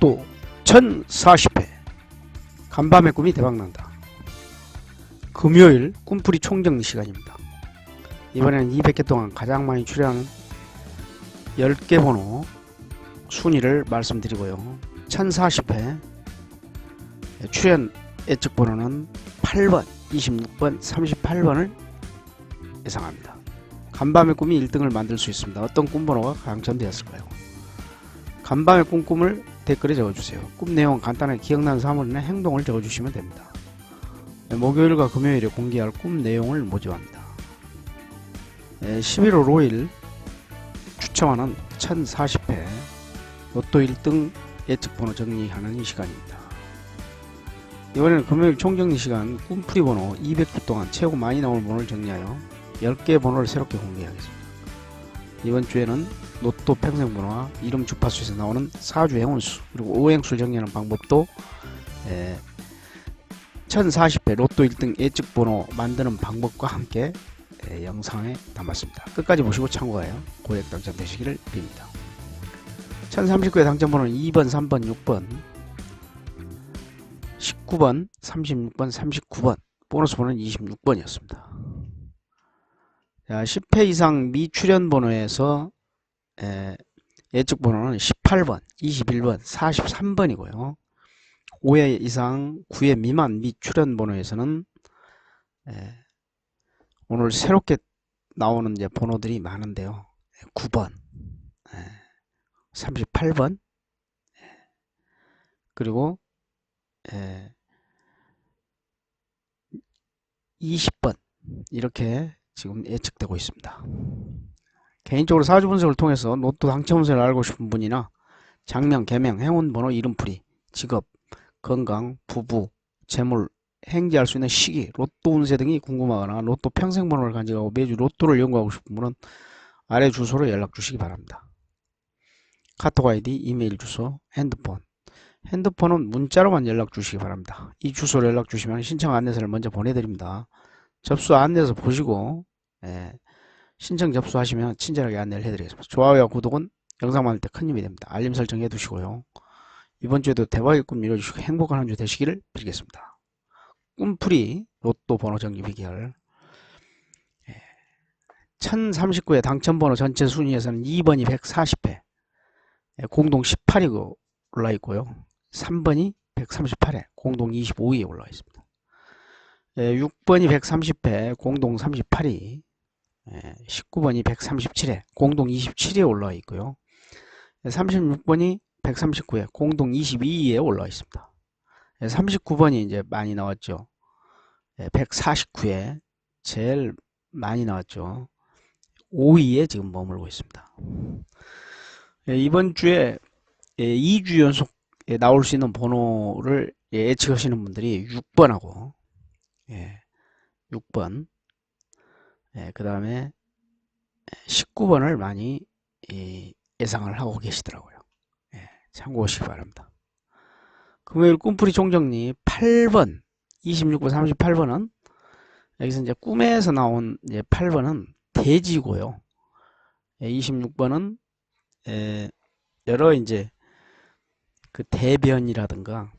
로또 1040회. 간밤의 꿈이 대박난다. 금요일 꿈풀이 총정리 시간입니다. 이번에는 200개 동안 가장 많이 출연하는 10개 번호 순위를 말씀드리고요. 1040회. 출연 예측 번호는 8번, 26번, 38번을 예상합니다. 간밤의 꿈이 1등을 만들 수 있습니다. 어떤 꿈 번호가 당첨되었을까요? 간밤의 꿈 꿈을 댓글에 적어주세요. 꿈 내용 간단하게 기억나는 사물이나 행동을 적어주시면 됩니다. 네, 목요일과 금요일에 공개할 꿈 내용을 모집합니다. 11월 5일 추첨하는 1040회 로또 1등 예측번호 정리하는 이 시간입니다. 이번에는 금요일 총정리 시간 꿈풀이 번호 200주 동안 최고 많이 나올 번호를 정리하여 10개의 번호를 새롭게 공개하겠습니다. 이번 주에는 로또 평생번호와 이름 주파수에서 나오는 사주 행운수 그리고 오행수를 정리하는 방법도 에, 1040회 로또 1등 예측번호 만드는 방법과 함께 에, 영상에 담았습니다. 끝까지 보시고 참고하여 고액 당첨되시기를 빕니다. 1039회 당첨번호는 2번, 3번, 6번 19번, 36번, 39번 보너스 번호는 26번이었습니다. 자, 10회 이상 미출연 번호에서 에, 예측 번호는 18번, 21번, 43번이고요. 5회 이상 9회 미만 미출연 번호에서는 에, 오늘 새롭게 나오는 이제 번호들이 많은데요. 9번, 에, 38번, 에, 그리고 에, 20번 이렇게 지금 예측되고 있습니다. 개인적으로 사주 분석을 통해서 로또 당첨 운세를 알고 싶은 분이나 장명, 개명, 행운 번호, 이름풀이, 직업, 건강, 부부, 재물, 행지할 수 있는 시기, 로또 운세 등이 궁금하거나 로또 평생 번호를 간직하고 매주 로또를 연구하고 싶은 분은 아래 주소로 연락 주시기 바랍니다. 카톡 아이디, 이메일 주소, 핸드폰. 핸드폰은 문자로만 연락 주시기 바랍니다. 이 주소로 연락 주시면 신청 안내서를 먼저 보내드립니다. 접수 안내서 보시고 예, 신청 접수하시면 친절하게 안내를 해드리겠습니다. 좋아요와 구독은 영상 만들 때 큰 힘이 됩니다. 알림 설정 해두시고요. 이번 주에도 대박의 꿈 이뤄주시고 행복한 한 주 되시기를 빌겠습니다. 꿈풀이 로또 번호 정리 비결 예, 1039회 당첨번호 전체 순위에서는 2번이 140회 예, 공동 18위 올라 있고요. 3번이 138회 공동 25위에 올라와 있습니다. 예, 6번이 130회 공동 38위 19번이 137회 공동 27위에 올라와 있고요. 36번이 139회 공동 22위에 올라와 있습니다. 39번이 이제 많이 나왔죠. 149회 제일 많이 나왔죠. 5위에 지금 머물고 있습니다. 이번 주에 2주 연속 나올 수 있는 번호를 예측하시는 분들이 6번하고 6번 예, 그 다음에 19번을 많이 예, 예상을 하고 계시더라고요. 예, 참고하시기 바랍니다. 금요일 꿈풀이 총정리 8번, 26번, 38번은 여기서 이제 꿈에서 나온 이제 8번은 대지고요. 예, 26번은 예, 여러 이제 그 대변이라든가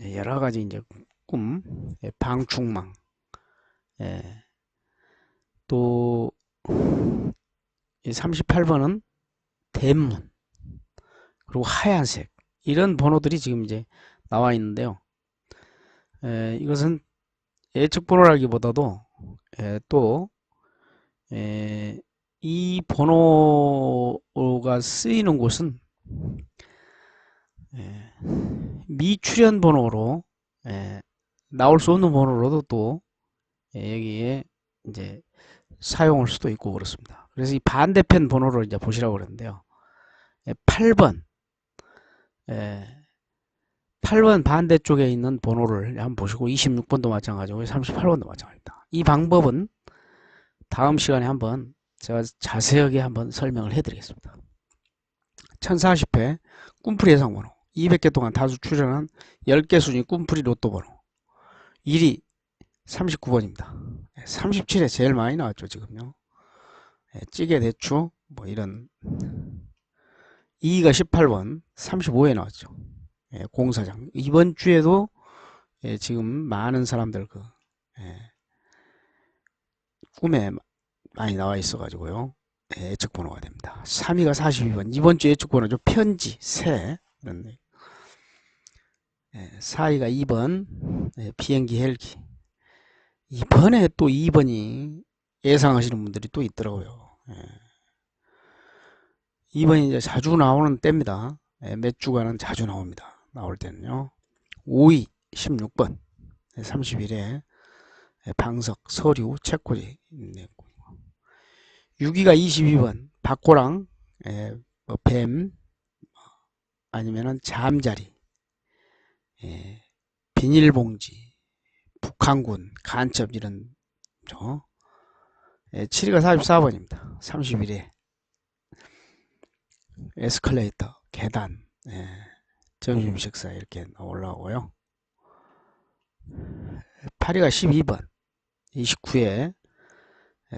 예, 여러 가지 이제 꿈, 예, 방충망, 예, 또 38번은 대문 그리고 하얀색 이런 번호들이 지금 이제 나와 있는데요. 에, 이것은 예측 번호라기보다도 에, 또 에, 이 번호가 쓰이는 곳은 에, 미출연 번호로 에, 나올 수 없는 번호로도 또 에, 여기에 이제 사용할 수도 있고 그렇습니다. 그래서 이 반대편 번호를 이제 보시라고 그러는데요. 8번 예, 8번 반대쪽에 있는 번호를 한번 보시고 26번도 마찬가지고 38번도 마찬가지입니다. 이 방법은 다음 시간에 한번 제가 자세하게 한번 설명을 해드리겠습니다. 1040회 꿈풀이 예상 번호 200개 동안 다수 출연한 10개 순위 꿈풀이 로또 번호 1위 39번입니다. 37에 제일 많이 나왔죠 지금요. 찌개 대추 뭐 이런 2위가 18번 35에 나왔죠. 예, 공사장. 이번 주에도 예, 지금 많은 사람들 그 예, 꿈에 많이 나와 있어 가지고요. 예, 예측 번호가 됩니다. 3위가 42번. 이번 주 예측 번호죠. 편지, 새 이런 데. 예, 4위가 2번. 예, 비행기, 헬기. 이번에 또 2번이 예상하시는 분들이 또 있더라고요. 예. 2번이 이제 자주 나오는 때입니다. 예, 몇 주간은 자주 나옵니다. 나올 때는요. 5위 16번 30일에 방석, 서류, 책꽂이 6위가 22번 박고랑 예, 뭐 뱀 아니면은 잠자리 예, 비닐봉지 북한군 간첩 이런 저 예, 7위가 44번입니다. 30일에 에스컬레이터 계단 예, 점심 식사 이렇게 올라오고요. 8위가 12번 29회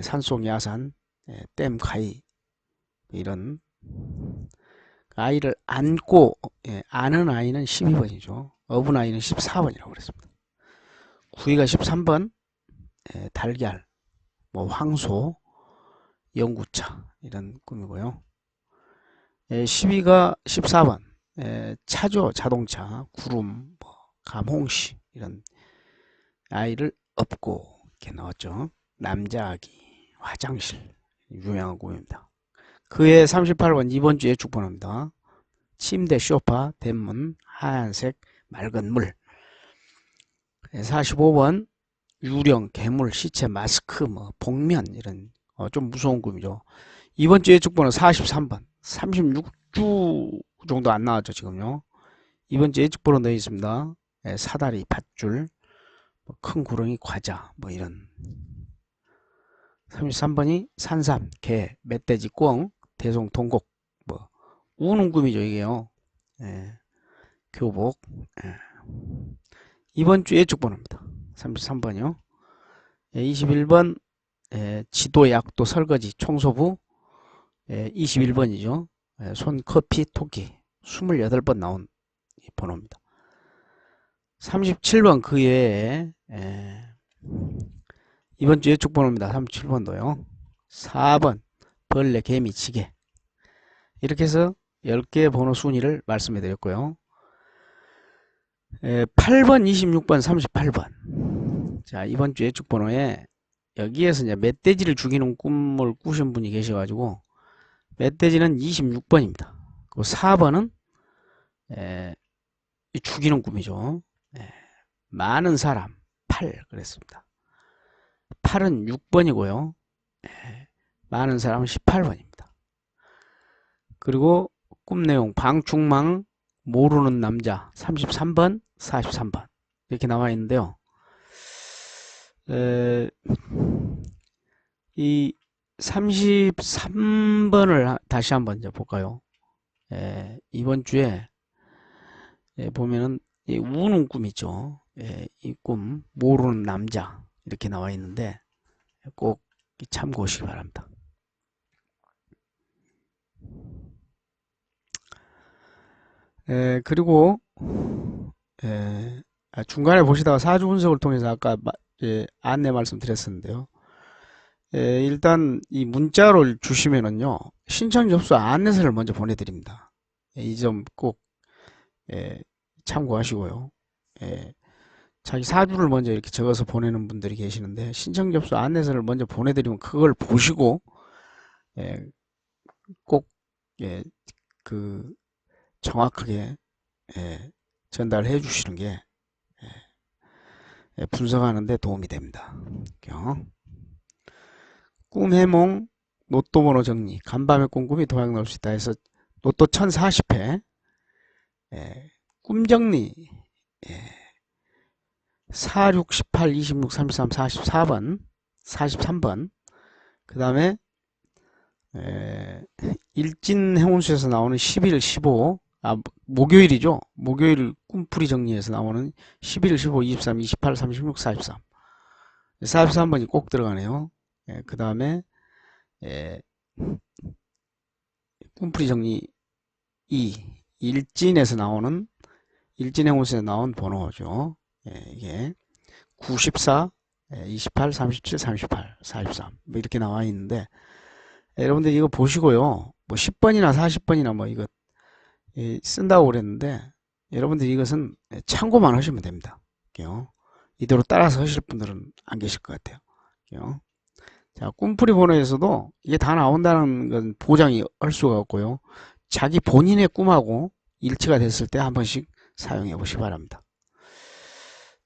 산속 야산 예, 댐 가이 이런 아이를 안고 예, 아는 아이는 12번이죠. 어분 아이는 14번이라고 그랬습니다. 9위가 13번 예, 달걀 뭐 황소 연구차 이런 꿈이고요. 예, 10위가 14번 예, 차죠 자동차 구름 뭐 감홍시 이런 아이를 업고 이렇게 나왔죠. 남자 아기 화장실 유명한 꿈입니다. 그해 38번 이번 주에 축번호입니다. 침대 소파 대문 하얀색 맑은 물 45번 유령 괴물 시체 마스크 뭐 복면 이런 어, 좀 무서운 꿈이죠. 이번 주에 축번호 43번 36주 정도 안 나왔죠 지금요. 이번 주에 축번호 넣어 있습니다. 예, 사다리 밧줄 뭐 큰 구렁이 과자 뭐 이런 33번이 산삼, 개, 멧돼지, 꿩, 대송, 동곡 뭐 우는 꿈이죠 이게요. 예, 교복 예. 이번 주 예측번호입니다. 33번이요. 예, 21번 예, 지도, 약도, 설거지, 청소부 예, 21번이죠. 예, 손, 커피, 토끼 28번 나온 이 번호입니다. 37번 그 외에 예, 이번 주 예측 번호입니다. 37번도요. 4번 벌레, 개미, 지게 이렇게 해서 10개의 번호 순위를 말씀해 드렸고요. 예, 8번, 26번, 38번 자 이번 주 예측 번호에 여기에서 이제 멧돼지를 죽이는 꿈을 꾸신 분이 계셔가지고 멧돼지는 26번입니다. 그 4번은 에, 죽이는 꿈이죠. 에, 많은 사람 8 그랬습니다. 8은 6번이고요. 에, 많은 사람은 18번입니다. 그리고 꿈 내용 방충망 모르는 남자 33번 43번 이렇게 나와 있는데요. 에, 이 33번을 다시 한번 이제 볼까요? 에, 이번 주에 에, 보면은 이 우는 꿈 있죠. 예, 이 꿈 모르는 남자 이렇게 나와 있는데 꼭 참고하시기 바랍니다. 에, 그리고 에, 아, 중간에 보시다가 사주 분석을 통해서 아까 마, 예, 안내 말씀드렸었는데요. 예, 일단 이 문자를 주시면은요 신청 접수 안내서를 먼저 보내드립니다. 예, 이점 꼭 예, 참고하시고요. 예, 자기 사주를 먼저 이렇게 적어서 보내는 분들이 계시는데 신청 접수 안내서를 먼저 보내드리면 그걸 보시고 예, 꼭 예, 그 정확하게 예, 전달해 주시는 게 예, 예, 분석하는 데 도움이 됩니다. 경. 꿈 해몽 로또 번호 정리. 간밤에 꿈꿈이 도약 나올 수 있다 해서 로또 1040회. 예, 꿈 정리. 예, 4, 6, 18, 26, 33, 44번. 43번. 그 다음에 일진 행운수에서 나오는 11, 15 아, 목요일이죠. 목요일 꿈풀이 정리에서 나오는 11, 15, 23, 28, 36, 43 43번이 꼭 들어가네요. 예, 그 다음에 예, 꿈풀이 정리 2 일진에서 나오는 일진행운수에 나온 번호죠. 예, 이게 94, 예, 28, 37, 38, 43. 뭐 이렇게 나와 있는데, 예, 여러분들 이거 보시고요. 뭐 10번이나 40번이나 뭐 이거 예, 쓴다고 그랬는데, 여러분들 이것은 참고만 하시면 됩니다. 요 이대로 따라서 하실 분들은 안 계실 것 같아요. 요 자, 꿈풀이 번호에서도 이게 다 나온다는 건 보장이 할 수가 없고요. 자기 본인의 꿈하고 일치가 됐을 때 한 번씩 사용해 보시기 바랍니다.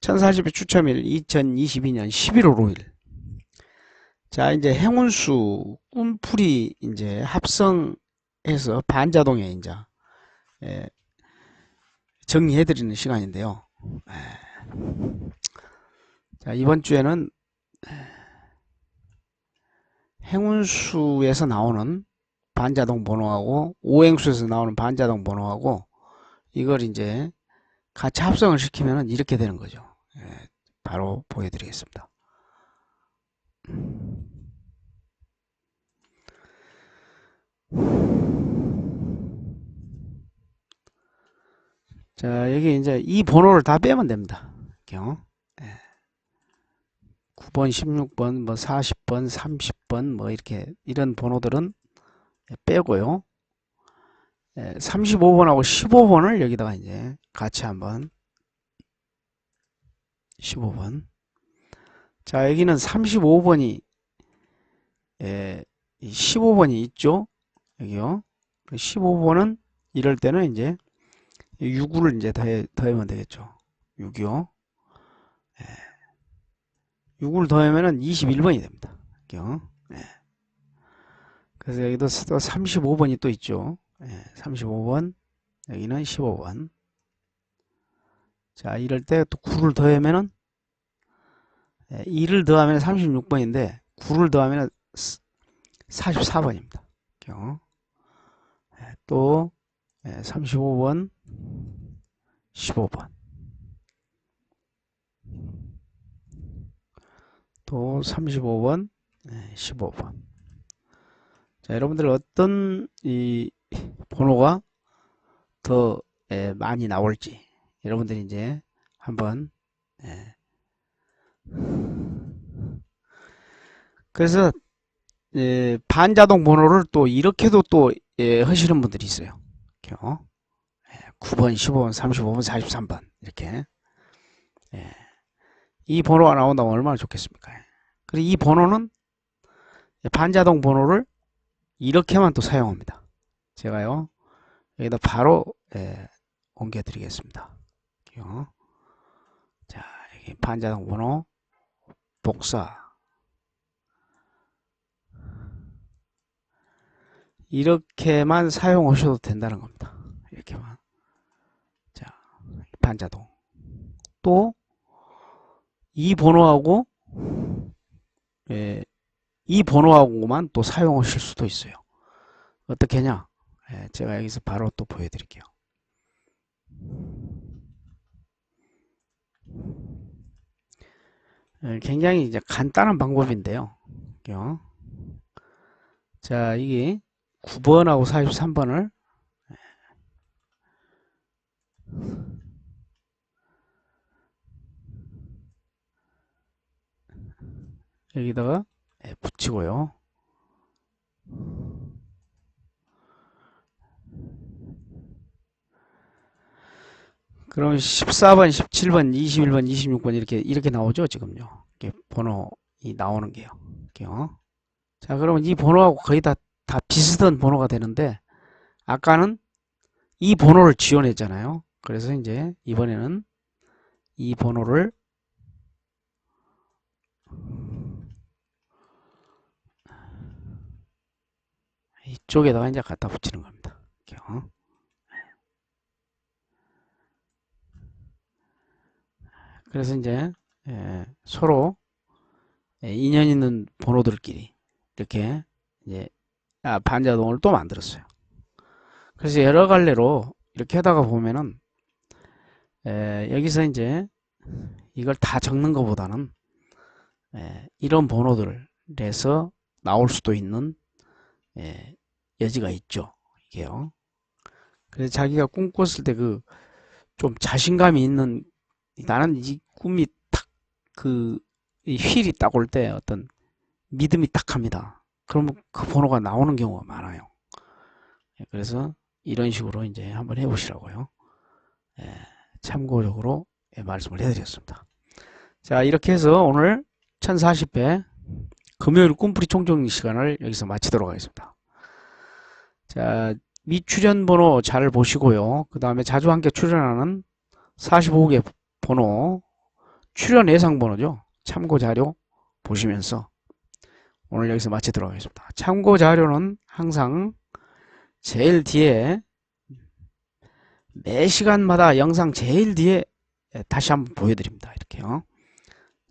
1040의 추첨일 2022년 11월 5일. 자, 이제 행운수 꿈풀이 이제 합성해서 반자동에 이제 예, 정리해 드리는 시간인데요. 예. 자, 이번 주에는 행운수에서 나오는 반자동 번호하고 오행수에서 나오는 반자동 번호하고 이걸 이제 같이 합성을 시키면 이렇게 되는 거죠. 예, 바로 보여드리겠습니다. 자, 여기 이제 이 번호를 다 빼면 됩니다. 경. 9번, 16번, 뭐 40번, 30번 뭐 이렇게 이런 번호들은 빼고요. 35번하고 15번을 여기다가 이제 같이 한번 15번 자 여기는 35번이 예, 15번이 있죠 여기요 15번은 이럴 때는 이제 6을 이제 더해, 더하면 되겠죠 6이요 예. 6을 더하면은 21번이 됩니다. 네. 그래서 여기도 또 35번이 또 있죠. 네, 35번, 여기는 15번. 자, 이럴 때 또 9를 더하면은 네, 2를 더하면 36번인데 9를 더하면 44번입니다. 네, 또 35번, 15번. 또 35번, 15번. 자, 여러분들 어떤 이 번호가 더 에, 많이 나올지 여러분들이 이제 한번 에. 그래서 에, 반자동 번호를 또 이렇게도 또 에, 하시는 분들이 있어요. 9번, 15번, 35번, 43번 이렇게 예. 이 번호가 나온다면 얼마나 좋겠습니까? 그리고 이 번호는 반자동 번호를 이렇게만 또 사용합니다. 제가요 여기다 바로 예, 옮겨 드리겠습니다. 자 여기 반자동 번호 복사 이렇게만 사용하셔도 된다는 겁니다. 이렇게만 자 반자동 또 이 번호하고 예, 이 번호하고만 또 사용하실 수도 있어요. 어떻게 냐 예, 제가 여기서 바로 또 보여드릴게요. 예, 굉장히 이제 간단한 방법인데요. 자, 이게 9번하고 43번을 여기다가 예, 붙이고요. 그럼 14번, 17번, 21번, 26번 이렇게 이렇게 나오죠 지금요. 이렇게 번호 이 나오는 게요. 이렇게요. 자, 그러면 이 번호하고 거의 다, 다 비슷한 번호가 되는데 아까는 이 번호를 지원했잖아요. 그래서 이제 이번에는 이 번호를 이쪽에다가 이제 갖다 붙이는 겁니다. 이렇게, 어? 그래서 이제 예, 서로 예, 인연 있는 번호들끼리 이렇게 이제 아, 반자동을 또 만들었어요. 그래서 여러 갈래로 이렇게 하다가 보면은 에, 예, 여기서 이제 이걸 다 적는 것보다는 에, 이런 번호들에서 나올 수도 있는 에, 여지가 있죠. 이게요. 그래서 자기가 꿈꿨을 때 그 좀 자신감이 있는 나는 이 꿈이 탁그 휠이 딱 올 때 어떤 믿음이 딱 합니다. 그러면 그 번호가 나오는 경우가 많아요. 예, 그래서 이런 식으로 이제 한번 해보시라고요. 예, 참고적으로 예, 말씀을 해드렸습니다. 자 이렇게 해서 오늘 1040회 금요일 꿈풀이 총정 시간을 여기서 마치도록 하겠습니다. 자 미출연 번호 잘 보시고요. 그 다음에 자주 함께 출연하는 45개 번호 출연 예상 번호죠. 참고 자료 보시면서 오늘 여기서 마치도록 하겠습니다. 참고 자료는 항상 제일 뒤에 매 시간마다 영상 제일 뒤에 다시 한번 보여드립니다. 이렇게요.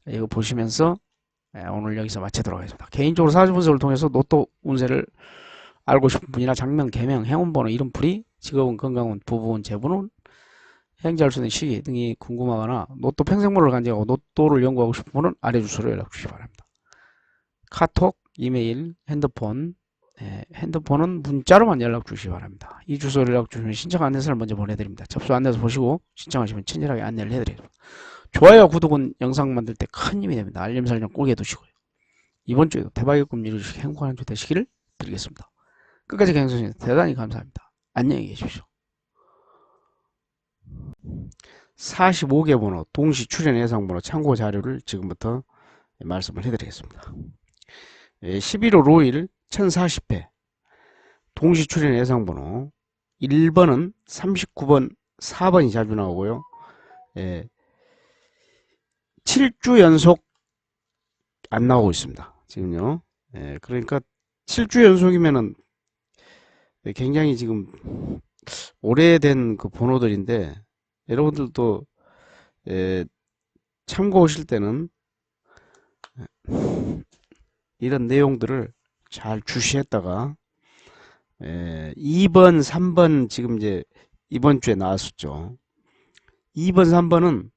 이거 보시면서 오늘 여기서 마치도록 하겠습니다. 개인적으로 사주 분석을 통해서 로또 운세를 알고 싶은 분이나 장명, 개명, 행운번호, 이름풀이, 직업은, 건강운, 부부운, 재분운, 행자할 수 있는 시기 등이 궁금하거나 로또 평생모를 간직하고 로또를 연구하고 싶은 분은 아래 주소로 연락 주시기 바랍니다. 카톡, 이메일, 핸드폰, 네, 핸드폰은 문자로만 연락 주시기 바랍니다. 이 주소로 연락 주시면 신청 안내서를 먼저 보내드립니다. 접수 안내서 보시고 신청하시면 친절하게 안내를 해드리겠습니다. 좋아요, 구독은 영상 만들 때 큰 힘이 됩니다. 알림 설정 꼭 해두시고요. 이번 주에도 대박의 꿈 이루시기 행복한 한 주 되시기를 드리겠습니다. 끝까지 경청해 주셔서 대단히 감사합니다. 안녕히 계십시오. 45개 번호 동시 출연 예상 번호 참고 자료를 지금부터 말씀을 해드리겠습니다. 11월 5일 1040회 동시 출연 예상 번호 1번은 39번 4번이 자주 나오고요. 예, 7주 연속 안 나오고 있습니다. 지금요. 예, 그러니까 7주 연속이면은 굉장히 지금 오래된 그 번호들인데 여러분들도 예, 참고하실 때는 이런 내용들을 잘 주시했다가 예, 2번, 3번 지금 이제 이번 주에 나왔었죠. 2번, 3번은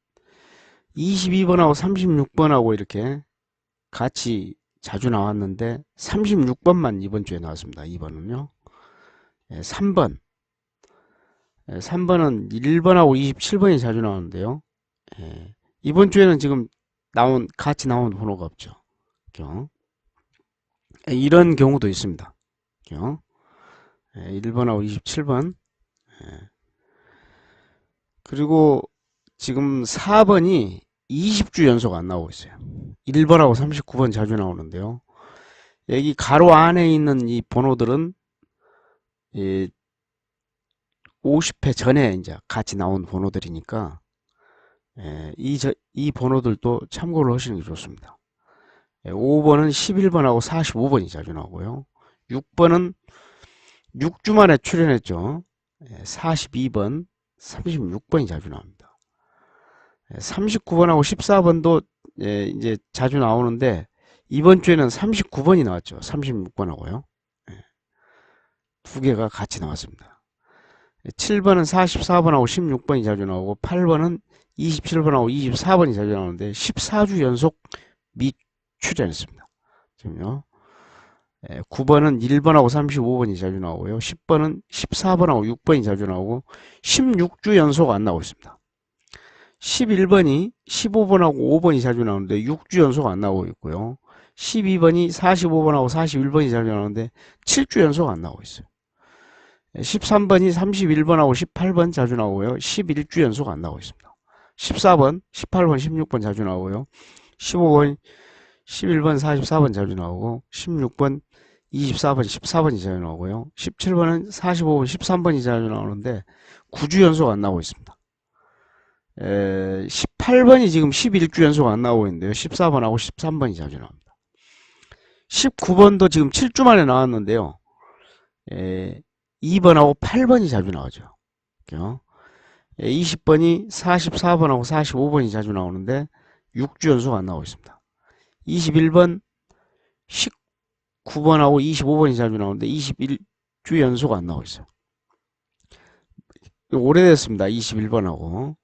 22번하고 36번하고 이렇게 같이 자주 나왔는데 36번만 이번 주에 나왔습니다. 2번은요. 예, 3번 3번은 1번하고 27번이 자주 나오는데요. 예, 이번 주에는 지금 나온 같이 나온 번호가 없죠. 예, 이런 경우도 있습니다. 예, 1번하고 27번 예. 그리고 지금 4번이 20주 연속 안 나오고 있어요. 1번하고 39번 자주 나오는데요. 여기 가로 안에 있는 이 번호들은 이 50회 전에 이제 같이 나온 번호들이니까 예, 이, 저, 이 번호들도 참고를 하시는 게 좋습니다. 예, 5번은 11번하고 45번이 자주 나오고요. 6번은 6주 만에 출연했죠. 예, 42번, 36번이 자주 나옵니다. 예, 39번하고 14번도 예, 이제 자주 나오는데 이번 주에는 39번이 나왔죠. 36번하고요. 예, 두 개가 같이 나왔습니다. 7번은 44번하고 16번이 자주 나오고 8번은 27번하고 24번이 자주 나오는데 14주 연속 미출연했습니다. 지금요. 9번은 1번하고 35번이 자주 나오고요. 10번은 14번하고 6번이 자주 나오고 16주 연속 안 나오고 있습니다. 11번이 15번하고 5번이 자주 나오는데 6주 연속 안 나오고 있고요. 12번이 45번하고 41번이 자주 나오는데 7주 연속 안 나오고 있어요. 13번이 31번하고 18번 자주 나오고요. 11주 연속 안 나오고 있습니다. 14번, 18번, 16번 자주 나오고요. 15번, 11번, 44번 자주 나오고 16번, 24번, 14번이 자주 나오고요. 17번은 45번, 13번이 자주 나오는데 9주 연속 안 나오고 있습니다. 에, 18번이 지금 11주 연속 안 나오고 있는데요. 14번하고 13번이 자주 나옵니다. 19번도 지금 7주 만에 나왔는데요. 에, 2번하고 8번이 자주 나오죠. 20번이 44번하고 45번이 자주 나오는데 6주 연속 안 나오고 있습니다. 21번 19번하고 25번이 자주 나오는데 21주 연속 안 나오고 있어요. 오래됐습니다. 21번하고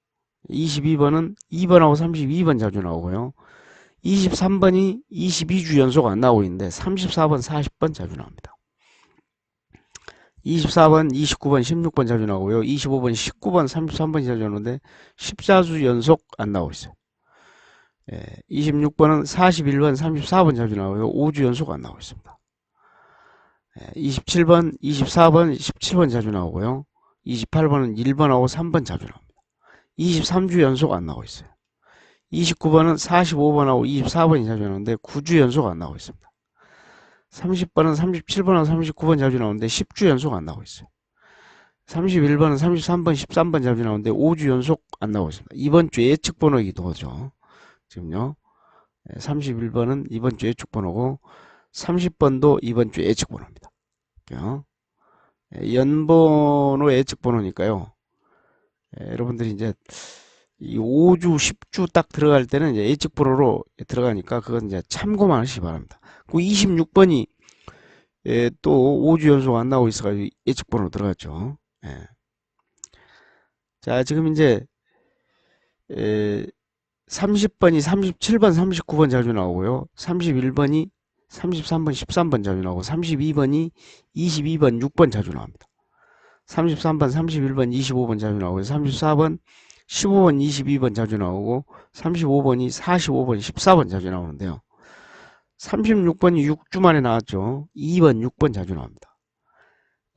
22번은 2번하고 32번 자주 나오고요. 23번이 22주 연속 안 나오고 있는데 34번, 40번 자주 나옵니다. 24번, 29번, 16번 자주 나오고요. 25번, 19번, 33번이 자주 나오는데 14주 연속 안 나오고 있어요. 예, 26번은 41번, 34번 자주 나오고요. 5주 연속 안 나오고 있습니다. 예, 27번, 24번, 17번 자주 나오고요. 28번은 1번하고 3번 자주 나옵니다. 23주 연속 안 나오고 있어요. 29번은 45번하고 24번이 자주 나오는데 9주 연속 안 나오고 있습니다. 30번은 37번하고 39번 자주 나오는데 10주 연속 안 나오고 있어요. 31번은 33번, 13번 자주 나오는데 5주 연속 안 나오고 있습니다. 이번 주 예측 번호이기도 하죠. 지금요. 31번은 이번 주 예측 번호고 30번도 이번 주 예측 번호입니다. 예, 연번호 예측 번호니까요. 예, 여러분들이 이제 이 5주, 10주 딱 들어갈 때는 이제 예측 번호로 들어가니까 그건 이제 참고만 하시기 바랍니다. 그 26번이 예, 또 5주 연속 안 나오고 있어가지고 예측 번호 들어갔죠. 예. 자, 지금 이제 에, 30번이 37번, 39번 자주 나오고요. 31번이 33번, 13번 자주 나오고 32번이 22번, 6번 자주 나옵니다. 33번, 31번, 25번 자주 나오고 34번, 15번, 22번 자주 나오고 35번이 45번, 14번 자주 나오는데요. 36번이 6주 만에 나왔죠. 2번, 6번 자주 나옵니다.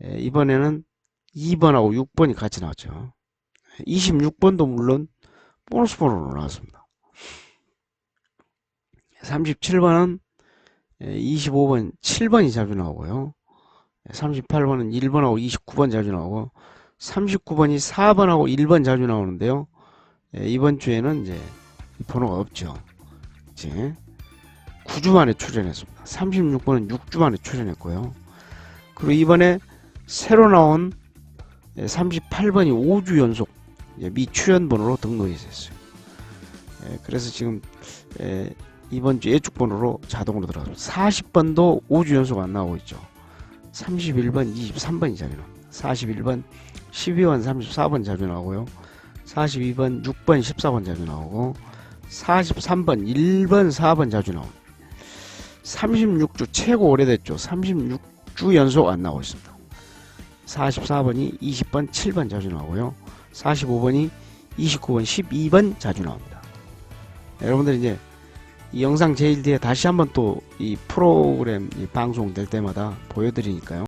예, 이번에는 2번하고 6번이 같이 나왔죠. 26번도 물론 보너스 번호로 나왔습니다. 37번은 25번, 7번이 자주 나오고요. 38번은 1번하고 29번 자주 나오고 39번이 4번하고 1번 자주 나오는데요. 예, 이번 주에는 이제 번호가 없죠. 이제 9주 만에 출연했습니다. 36번은 6주 만에 출연했고요. 그리고 이번에 새로 나온 38번이 5주 연속 예, 미출연 번호로 등록이 됐어요. 예, 그래서 지금 예, 이번 주 예축 번호로 자동으로 들어갔습니다. 40번도 5주 연속 안 나오고 있죠. 31번, 23번이 자주 나옵니다. 41번, 12번, 34번 자주 나오고요. 42번, 6번, 14번 자주 나오고 43번, 1번, 4번 자주 나옵니다. 36주 최고 오래됐죠. 36주 연속 안 나오고 있습니다. 44번이 20번, 7번 자주 나오고요. 45번이 29번, 12번 자주 나옵니다. 여러분들 이제 이 영상 제일 뒤에 다시 한번 또 이 프로그램 이 방송될 때마다 보여드리니까요.